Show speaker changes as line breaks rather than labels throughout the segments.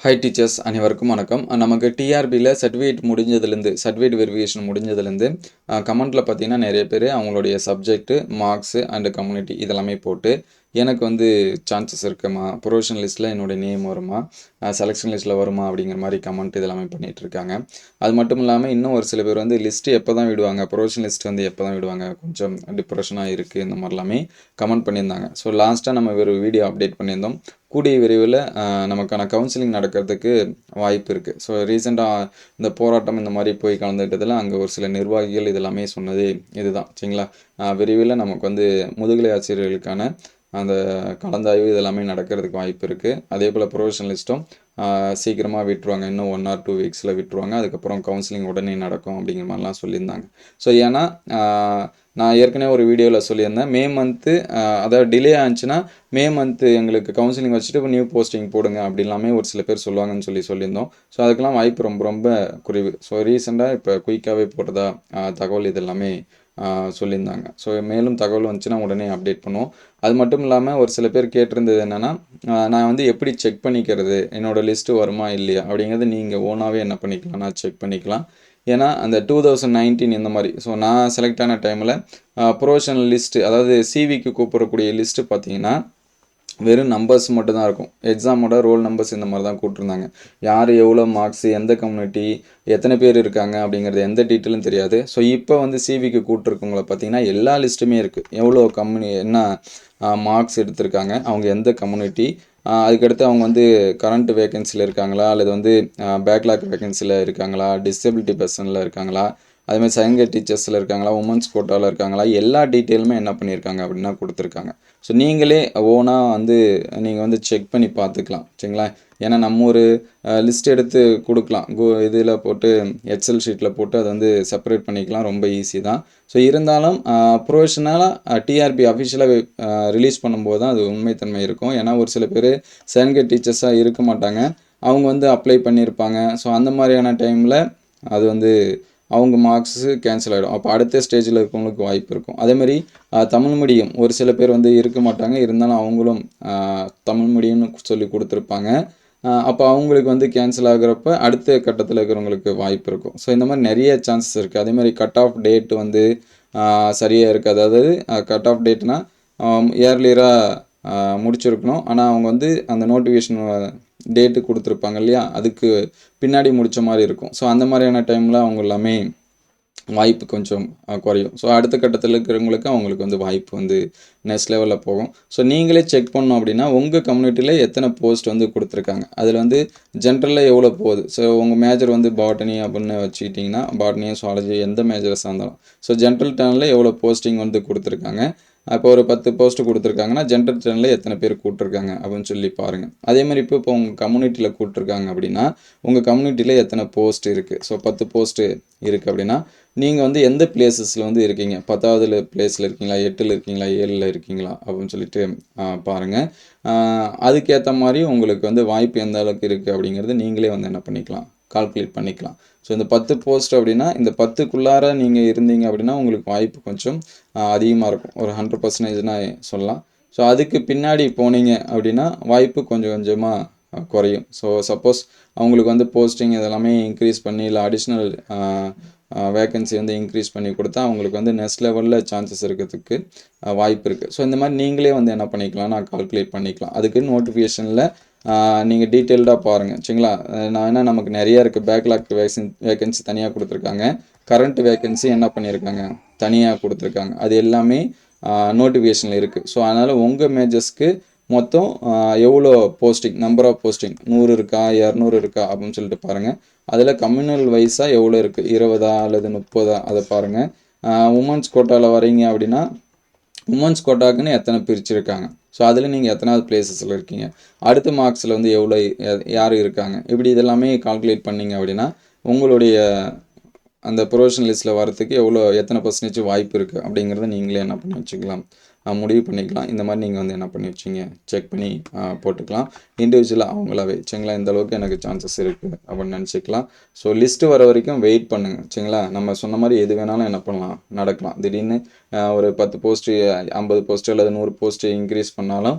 High teachers அனைவருக்கும் வணக்கம். நமக்கு டிஆர்பியில் சர்டிஃபிகேட் முடிஞ்சதுலேருந்து சர்டிஃபிகேட் வெரிஃபிகேஷன் முடிஞ்சதுலேருந்து கமெண்ட்டில் பார்த்தீங்கன்னா நிறைய பேர் அவங்களுடைய சப்ஜெக்ட்டு மார்க்ஸு அண்டு கம்யூனிட்டி இதெல்லாமே போட்டு எனக்கு வந்து சான்சஸ் இருக்குமா? ப்ரொஃபஷனல் லிஸ்ட்டில் என்னுடைய நேம் வருமா? செலெக்ஷன் லிஸ்ட்டில் வருமா? அப்படிங்கிற மாதிரி கமெண்ட் இதெல்லாமே பண்ணிகிட்டு இருக்காங்க அது மட்டும் இல்லாமல் இன்னும் ஒரு சில பேர் வந்து லிஸ்ட்டு எப்போ தான் விடுவாங்க? ப்ரொஃபஷனல் லிஸ்ட் வந்து எப்போ தான் விடுவாங்க? கொஞ்சம் டிப்ரெஷனாக இருக்குது இந்த மாதிரிலாமே கமெண்ட் பண்ணியிருந்தாங்க. ஸோ லாஸ்ட்டாக நம்ம ஒரு வீடியோ அப்டேட் பண்ணியிருந்தோம். கூடிய விரைவில் நமக்கான கவுன்சிலிங் நடக்கிறதுக்கு வாய்ப்பு இருக்குது ஸோ ரீசெண்டாக இந்த போராட்டம் இந்த மாதிரி போய் கலந்துக்கிட்டதில் அங்கே ஒரு சில நிர்வாகிகள் இதெல்லாமே சொன்னது இதுதான். சரிங்களா? விரைவில் நமக்கு வந்து முதுகலை ஆசிரியர்களுக்கான அந்த கலந்தாய்வு இதெல்லாமே நடக்கிறதுக்கு வாய்ப்பு இருக்குது அதே போல் ப்ரொஃபஷனலிஸ்ட்டும் சீக்கிரமாக விட்டுருவாங்க. இன்னும் ஒன் ஆர் டூ வீக்ஸில் விட்டுருவாங்க. அதுக்கப்புறம் கவுன்சிலிங் உடனே நடக்கும் அப்படிங்கிற மாதிரிலாம் சொல்லியிருந்தாங்க. ஸோ ஏன்னா நான் ஏற்கனவே ஒரு வீடியோவில் சொல்லியிருந்தேன். மே மந்த்து அதாவது டிலே ஆச்சுன்னா மே மந்த்து எங்களுக்கு கவுன்சிலிங் வச்சுட்டு நியூ போஸ்டிங் போடுங்க அப்படிலாமே ஒரு சில பேர் சொல்லுவாங்கன்னு சொல்லி சொல்லியிருந்தோம். ஸோ அதுக்கெல்லாம் வாய்ப்பு ரொம்ப ரொம்ப குறைவு. ஸோ ரீசெண்டாக இப்போ குயிக்காகவே போடுறதா தகவல் இதெல்லாமே சொல்லியிருந்தாங்க. ஸோ மேலும் தகவல் வந்துச்சுன்னா உடனே அப்டேட் பண்ணுவோம். அது மட்டும் இல்லாமல் ஒரு சில பேர் கேட்டிருந்தது என்னென்னா நான் வந்து எப்படி செக் பண்ணிக்கிறது? என்னோடய லிஸ்ட்டு வருமா இல்லையா? அப்படிங்கிறது நீங்கள் ஓனாகவே என்ன பண்ணிக்கலாம் நான் செக் பண்ணிக்கலாம். ஏன்னா அந்த டூ தௌசண்ட் நைன்டீன் இந்த மாதிரி. ஸோ நான் செலக்ட் ஆன டைமில் ப்ரொஃபஷனல் லிஸ்ட்டு அதாவது சிவிக்கு கூப்பிடக்கூடிய லிஸ்ட்டு பார்த்தீங்கன்னா வெறும் நம்பர்ஸ் மட்டும் தான் இருக்கும் எக்ஸாமோட ரோல் நம்பர்ஸ் இந்த மாதிரி தான் கூப்பிட்ருந்தாங்க யார் எவ்வளோ மார்க்ஸ் எந்த கம்யூனிட்டி எத்தனை பேர் இருக்காங்க அப்படிங்கிறது எந்த டீட்டெயிலும் தெரியாது. ஸோ இப்போ வந்து சிவிக்கு கூப்பிட்ருக்கவங்கள பார்த்தீங்கன்னா எல்லா லிஸ்ட்டுமே இருக்குது எவ்வளோ கம்யூனி என்ன மார்க்ஸ் எடுத்திருக்காங்க அவங்க எந்த கம்யூனிட்டி அதுக்கடுத்து அவங்க வந்து கரண்ட் வேகன்சியில் இருக்காங்களா அல்லது வந்து பேக்லாக் வேகன்சியில் இருக்காங்களா டிசபிலிட்டி பர்சனில் இருக்காங்களா அதுமாதிரி செகண்ட் டீச்சர்ஸில் இருக்காங்களா உமன்ஸ் கோட்டாவில் இருக்காங்களா எல்லா டீட்டெயிலுமே என்ன பண்ணியிருக்காங்க அப்படின்னா கொடுத்துருக்காங்க. ஸோ நீங்களே ஓனாக வந்து நீங்கள் வந்து செக் பண்ணி பார்த்துக்கலாம் சரிங்களா? ஏன்னா நம்ம ஒரு லிஸ்ட் எடுத்து கொடுக்கலாம். கோ இதில் போட்டு எக்ஸல் ஷீட்டில் போட்டு அதை வந்து செப்பரேட் பண்ணிக்கலாம் ரொம்ப ஈஸி தான். ஸோ இருந்தாலும் ப்ரொஃபஷனலாக டிஆர்பி அஃபிஷியலாக ரிலீஸ் பண்ணும்போது தான் அது உண்மைத்தன்மை இருக்கும். ஏன்னா ஒரு சில பேர் செகண்ட் டீச்சர்ஸாக இருக்க மாட்டாங்க. அவங்க வந்து அப்ளை பண்ணியிருப்பாங்க. ஸோ அந்த மாதிரியான டைமில் அது வந்து அவங்க மார்க்ஸு கேன்சல் ஆகிடும் அப்போ அடுத்த ஸ்டேஜில் இருக்கவங்களுக்கு வாய்ப்பு இருக்கும். அதேமாதிரி தமிழ் மீடியம் ஒரு சில பேர் வந்து இருக்க மாட்டாங்க. இருந்தாலும் அவங்களும் தமிழ் மீடியம்னு சொல்லி கொடுத்துருப்பாங்க. அப்போ அவங்களுக்கு வந்து கேன்சல் ஆகுறப்ப அடுத்த கட்டத்தில் இருக்கிறவங்களுக்கு வாய்ப்பு இருக்கும். ஸோ இந்த மாதிரி நிறைய சான்சஸ் இருக்குது அதே மாதிரி கட் ஆஃப் டேட் வந்து சரியாக இருக்குது அதாவது கட் ஆஃப் டேட்னா இயர்லியராக முடிச்சிருக்கணும். ஆனால் அவங்க வந்து அந்த நோட்டிஃபிகேஷன் டேட்டு கொடுத்துருப்பாங்க இல்லையா? அதுக்கு பின்னாடி முடித்த மாதிரி இருக்கும். ஸோ அந்த மாதிரியான டைமில் அவங்க எல்லாமே வாய்ப்பு கொஞ்சம் குறையும். ஸோ அடுத்த கட்டத்தில் இருக்கிறவங்களுக்கு அவங்களுக்கு வந்து வாய்ப்பு வந்து நெக்ஸ்ட் லெவலில் போகும். ஸோ நீங்களே செக் பண்ணோம் அப்படின்னா உங்கள் கம்யூனிட்டியில் எத்தனை போஸ்ட் வந்து கொடுத்துருக்காங்க? அதில் வந்து ஜென்ரலில் எவ்வளோ போகுது? ஸோ உங்கள் மேஜர் வந்து பாட்டனி அப்படின்னு வச்சுக்கிட்டிங்கன்னா பாட்டனி சுவாலஜி எந்த மேஜரை இருந்தாலும். ஸோ ஜென்ரல் டேர்னில் எவ்வளோ போஸ்டிங் வந்து கொடுத்துருக்காங்க? இப்போ ஒரு பத்து போஸ்ட் கொடுத்துருக்காங்கன்னா ஜென்ரல் சேனலில் எத்தனை பேர் கூப்பிட்ருக்காங்க அப்படின்னு சொல்லி பாருங்கள் அதே மாதிரி இப்போ இப்போ உங்கள் கம்யூனிட்டியில் கூப்பிட்ருக்காங்க அப்படின்னா உங்கள் கம்யூனிட்டியில் எத்தனை போஸ்ட் இருக்குது ஸோ பத்து போஸ்ட்டு இருக்குது அப்படின்னா நீங்கள் வந்து எந்த பிளேசஸில் வந்து இருக்கீங்க? பத்தாவது பிளேஸில் இருக்கீங்களா? எட்டில் இருக்கீங்களா? ஏழில் இருக்கீங்களா? அப்படின்னு சொல்லிட்டு பாருங்கள் அதுக்கேற்ற மாதிரி உங்களுக்கு வந்து வாய்ப்பு எந்த அளவுக்கு இருக்குது அப்படிங்கிறது நீங்களே வந்து என்ன பண்ணிக்கலாம். கால்குலேட் பண்ணிக்கலாம். ஸோ இந்த பத்து போஸ்ட் அப்படின்னா இந்த பத்துக்குள்ளார நீங்கள் இருந்தீங்க அப்படின்னா உங்களுக்கு வாய்ப்பு கொஞ்சம் அதிகமாக இருக்கும். ஒரு ஹண்ட்ரட் பர்சன்டேஜ்னா சொல்லலாம். ஸோ அதுக்கு பின்னாடி போனீங்க அப்படின்னா வாய்ப்பு கொஞ்சம் கொஞ்சமாக குறையும். ஸோ சப்போஸ் அவங்களுக்கு வந்து போஸ்டிங் இதெல்லாமே இன்க்ரீஸ் பண்ணி இல்லை அடிஷ்னல் வேகன்சி வந்து இன்க்ரீஸ் பண்ணி கொடுத்தா அவங்களுக்கு வந்து நெக்ஸ்ட் லெவலில் சான்சஸ் இருக்கிறதுக்கு வாய்ப்பு இருக்குது ஸோ இந்த மாதிரி நீங்களே வந்து என்ன பண்ணிக்கலாம்? நான் கால்குலேட் பண்ணிக்கலாம். அதுக்கு நோட்டிஃபிகேஷனில் நீங்கள் டீட்டெயில்டாக பாருங்கள் சரிங்களா? நான் என்ன நமக்கு நிறைய இருக்குது பேக்லாக் வேகன் வேகன்சி தனியாக கொடுத்துருக்காங்க. கரண்ட் வேகன்சி என்ன பண்ணியிருக்காங்க? தனியாக கொடுத்துருக்காங்க. அது எல்லாமே நோட்டிஃபிகேஷனில் இருக்குது ஸோ அதனால் உங்கள் மேஜர்ஸ்க்கு மொத்தம் எவ்வளோ போஸ்டிங் நம்பர் ஆஃப் போஸ்டிங் நூறு இருக்கா? இரநூறு இருக்கா? அப்படின்னு சொல்லிட்டு பாருங்கள் அதில் கம்யூனல் வைஸாக எவ்வளோ இருக்குது இருபதா அல்லது முப்பதா? அதை பாருங்கள் உமன்ஸ் கோட்டாவில் வரீங்க அப்படின்னா உமன்ஸ் கோட்டாக்குன்னு எத்தனை பிரிச்சிருக்காங்க? ஸோ அதில் நீங்கள் எத்தனாவது பிளேசஸில் இருக்கீங்க? அடுத்த மார்க்ஸில் வந்து எவ்வளோ யார் இருக்காங்க? இப்படி இதெல்லாமே கால்குலேட் பண்ணீங்க அப்படின்னா உங்களுடைய அந்த ப்ரொஃபஷனல் லிஸ்ட்டில் வரத்துக்கு எவ்வளோ எத்தனை பர்சன்டேஜ் வாய்ப்பு இருக்குது அப்படிங்கிறத நீங்களே என்ன பண்ணி வச்சுக்கலாம். முடிவு பண்ணிக்கலாம். இந்த மாதிரி நீங்கள் வந்து என்ன பண்ணி வச்சிங்க? செக் பண்ணி போட்டுக்கலாம். இண்டிவிஜுவலாக அவங்களாவே சரிங்களா? இந்த அளவுக்கு எனக்கு சான்சஸ் இருக்குது அப்படின்னு நினச்சிக்கலாம். ஸோ லிஸ்ட்டு வர வரைக்கும் வெயிட் பண்ணுங்கள் சரிங்களா? நம்ம சொன்ன மாதிரி எது வேணாலும் என்ன பண்ணலாம் நடக்கலாம். திடீர்னு ஒரு பத்து போஸ்ட்டு ஐம்பது போஸ்ட்டு அல்லது நூறு போஸ்ட்டு இன்க்ரீஸ் பண்ணாலும்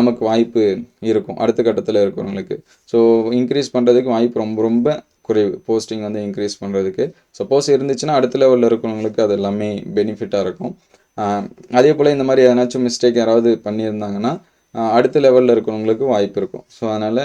நமக்கு வாய்ப்பு இருக்கும். அடுத்த கட்டத்தில் இருக்கிறவங்களுக்கு. ஸோ இன்க்ரீஸ் பண்ணுறதுக்கு வாய்ப்பு ரொம்ப ரொம்ப குறைவு. போஸ்டிங் வந்து இன்க்ரீஸ் பண்ணுறதுக்கு சப்போஸ் இருந்துச்சுன்னா அடுத்த லெவலில் இருக்கிறவங்களுக்கு அது எல்லாமே பெனிஃபிட்டாக இருக்கும். அதே போல் இந்த மாதிரி எதனாச்சும் மிஸ்டேக் யாராவது பண்ணியிருந்தாங்கன்னா அடுத்த லெவலில் இருக்கிறவங்களுக்கு வாய்ப்பு இருக்கும். ஸோ அதனால்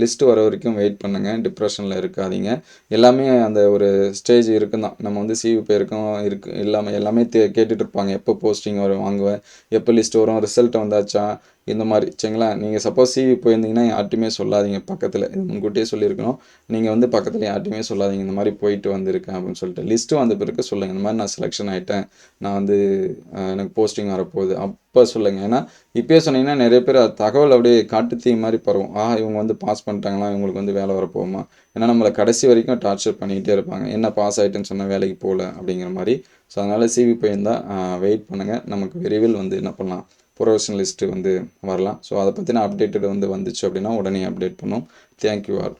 லிஸ்ட்டு வர வரைக்கும் வெயிட் பண்ணுங்கள் டிப்ரெஷனில் இருக்காதீங்க. எல்லாமே அந்த ஒரு ஸ்டேஜ் இருக்குன்னு தான் நம்ம வந்து சிவி பேருக்கும் இருக்கு எல்லாமே எல்லாமே தே கேட்டுட்ருப்பாங்க எப்போ போஸ்டிங் வரும் வாங்குவேன் எப்போ லிஸ்ட் வரும் ரிசல்ட் வந்தாச்சா இந்த மாதிரி சரிங்களா? நீங்கள் சப்போஸ் சிவி போயிருந்தீங்கன்னா யார்ட்டுமே சொல்லாதீங்க. பக்கத்தில் இது முன்கூட்டியே சொல்லியிருக்கணும். நீங்கள் வந்து பக்கத்தில் யார்ட்டுமே சொல்லாதீங்க. இந்த மாதிரி போயிட்டு வந்திருக்கேன் அப்படின்னு சொல்லிட்டு லிஸ்ட்டு வந்த பிறகு சொல்லுங்கள் இந்த மாதிரி நான் செலெக்ஷன் ஆகிட்டேன் நான் வந்து எனக்கு போஸ்டிங் வரப்போகுது. அப்போ சொல்லுங்கள் ஏன்னா இப்போயே சொன்னீங்கன்னா நிறைய பேர் தகவல் அப்படியே காட்டு தீ மாதிரி பரவும். ஆ இவங்க வந்து பாஸ் பண்ணிட்டாங்களா? இவங்களுக்கு வந்து வேலை வரப்போகுமா? ஏன்னா நம்மளை கடைசி வரைக்கும் டார்ச்சர் பண்ணிக்கிட்டே இருப்பாங்க. என்ன பாஸ் ஆகிட்டேன்னு சொன்னால் வேலைக்கு போகல அப்படிங்கிற மாதிரி. ஸோ அதனால் சிவி போயிருந்தால் வெயிட் பண்ணுங்கள் நமக்கு விரைவில் வந்து என்ன பண்ணலாம்? ப்ரொஃபஷனலிஸ்ட்டு வந்து வரலாம். ஸோ அதை பற்றின அப்டேட்டட் வந்து வந்துச்சு அப்படின்னா உடனே அப்டேட் பண்ணும். Thank you all